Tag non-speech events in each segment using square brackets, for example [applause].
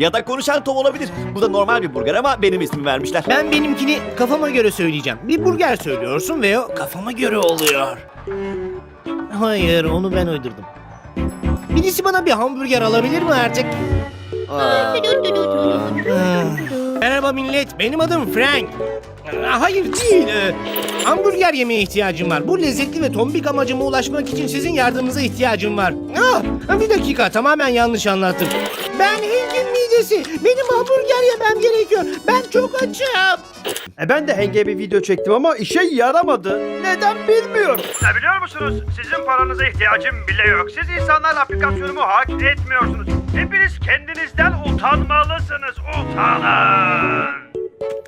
Ya da konuşan Tom olabilir. Bu da normal bir burger ama benim ismimi vermişler. Ben benimkini kafama göre söyleyeceğim. Bir burger söylüyorsun ve o kafama göre oluyor. Hayır, onu ben uydurdum. Birisi bana bir hamburger alabilir mi artık? Aa, Merhaba millet, benim adım Frank. Aa, Hayır değil. ee, hamburger yemeye ihtiyacım var. Bu lezzetli ve tombik amacıma ulaşmak için sizin yardımınıza ihtiyacım var. Ah, bir dakika, tamamen yanlış anlattım. Ben Hank'in midesi. Benim hamburger yemem gerekiyor. Ben çok açım. E ben de henge bir video çektim ama işe yaramadı. Neden bilmiyorum. Ne biliyor musunuz? Sizin paranıza ihtiyacım bile yok. Siz insanlar aplikasyonumu hak etmiyorsunuz. Hepiniz kendinizden utanmalısınız. Utanın.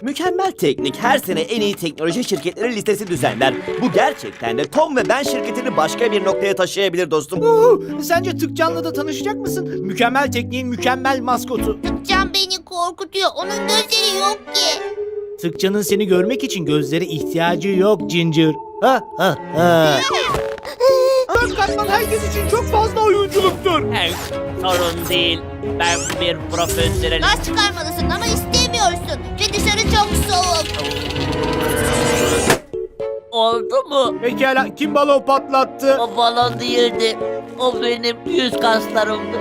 Mükemmel Teknik her sene en iyi teknoloji şirketleri listesi düzenler. Bu gerçekten de Tom ve ben şirketini başka bir noktaya taşıyabilir dostum. Uhu, sence Tıkcan'la da tanışacak mısın? Mükemmel tekniğin mükemmel maskotu. Can beni korkutuyor. Onun gözleri yok ki. Tıkcan'ın seni görmek için gözlere ihtiyacı yok Ginger. Ha ha ha. Dört katman herkes için çok fazla oyunculuktur. Sorun değil. Ben bir profesyonelim. Gaz çıkarmalısın ama istemiyorsun. Ve dışarı çok soğuk. Oldu mu? Pekala kim balon patlattı? O balon değildi. O benim yüz kaslarımdı.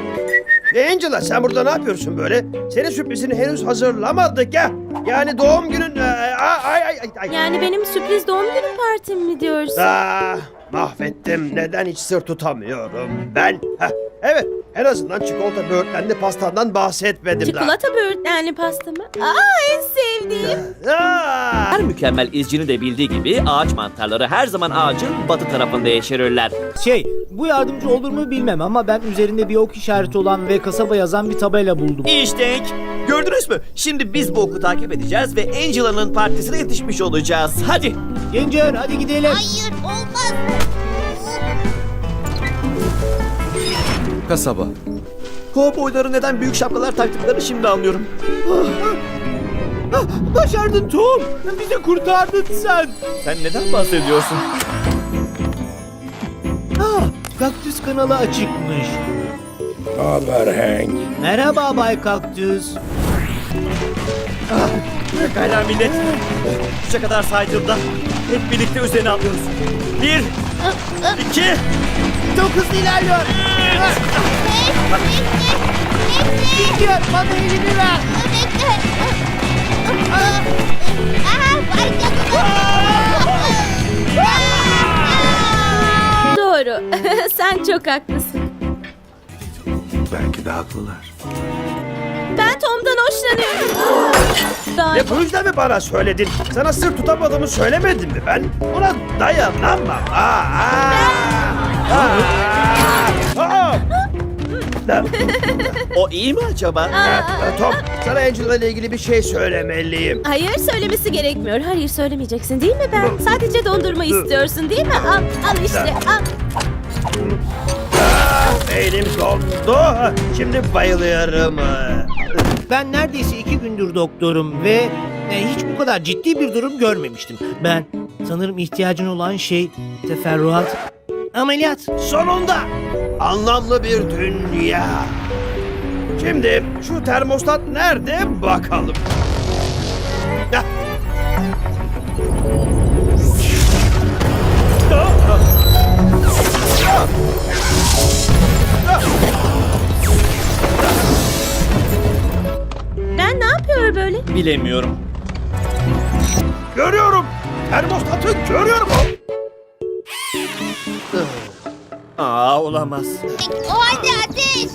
E Angela sen burada ne yapıyorsun böyle? Senin sürprizini henüz hazırlamadık ya. Yani doğum günün... e, Ay ay ay ay. Yani benim sürpriz doğum günü partim mi diyorsun? Ah, mahvettim. Neden hiç sır tutamıyorum ben? Heh, evet en azından çikolata böğürtlenli pastandan bahsetmedim Çikolata böğürtlenli pasta mı? Aa en sevdiğim. daha. Her mükemmel izcinin de bildiği gibi ağaç mantarları her zaman ağacın batı tarafında yeşerirler. Şey bu yardımcı olur mu bilmem ama ben üzerinde bir ok işareti olan ve kasaba yazan bir tabela buldum. İşte gördünüz mü? Şimdi biz bu oku takip edeceğiz ve Angela'nın partisine yetişmiş olacağız. Hadi. Ginger hadi gidelim. Hayır olmaz. Kasaba. Kovboyların neden büyük şapkalar taktıklarını şimdi anlıyorum. Ah, Başardın Tom. Bizi kurtardın sen. Sen neden bahsediyorsun? Ah, kaktüs kanalı açıkmış. Haber Hank. Merhaba Bay Kaktüs. Pekala millet. Üçe kadar saydığımda hep birlikte üzerine alıyoruz. Bir, iki, Çok hızlı ilerliyor. Ginger bana elini ver. Doğru. [laughs] Sen çok haklısın. Belki de haklılar. Ben Tom'dan hoşlanıyorum. Daha Ne bu yüzden mi bana söyledin? Sana sır tutamadığımı söylemedim mi ben? Buna dayanamam. Aa, aa, aa, aa. O iyi mi acaba? Ha, Tom, sana Angela ile ilgili bir şey söylemeliyim. Hayır söylemesi gerekmiyor. Hayır söylemeyeceksin değil mi ben? Sadece dondurma istiyorsun değil mi? Al, al işte al. Beynim dondu. Şimdi bayılıyorum. Ben neredeyse iki gündür doktorum ve e, hiç bu kadar ciddi bir durum görmemiştim. Ben sanırım ihtiyacın olan şey teferruat, ameliyat. Sonunda anlamlı bir dünya. Şimdi şu termostat nerede bakalım. Hah. Bilemiyorum. Görüyorum. Termostatı görüyorum. Aa olamaz. O halde ateş.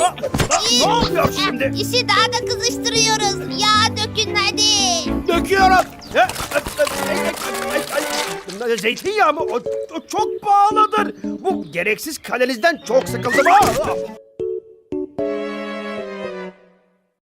Ya, Ne oluyor şimdi? İşi daha da kızıştırıyoruz. Yağ dökün hadi. Döküyorum. Zeytinyağı mı? O, o çok pahalıdır. Bu gereksiz kaloriden çok sıkıldım. Aa!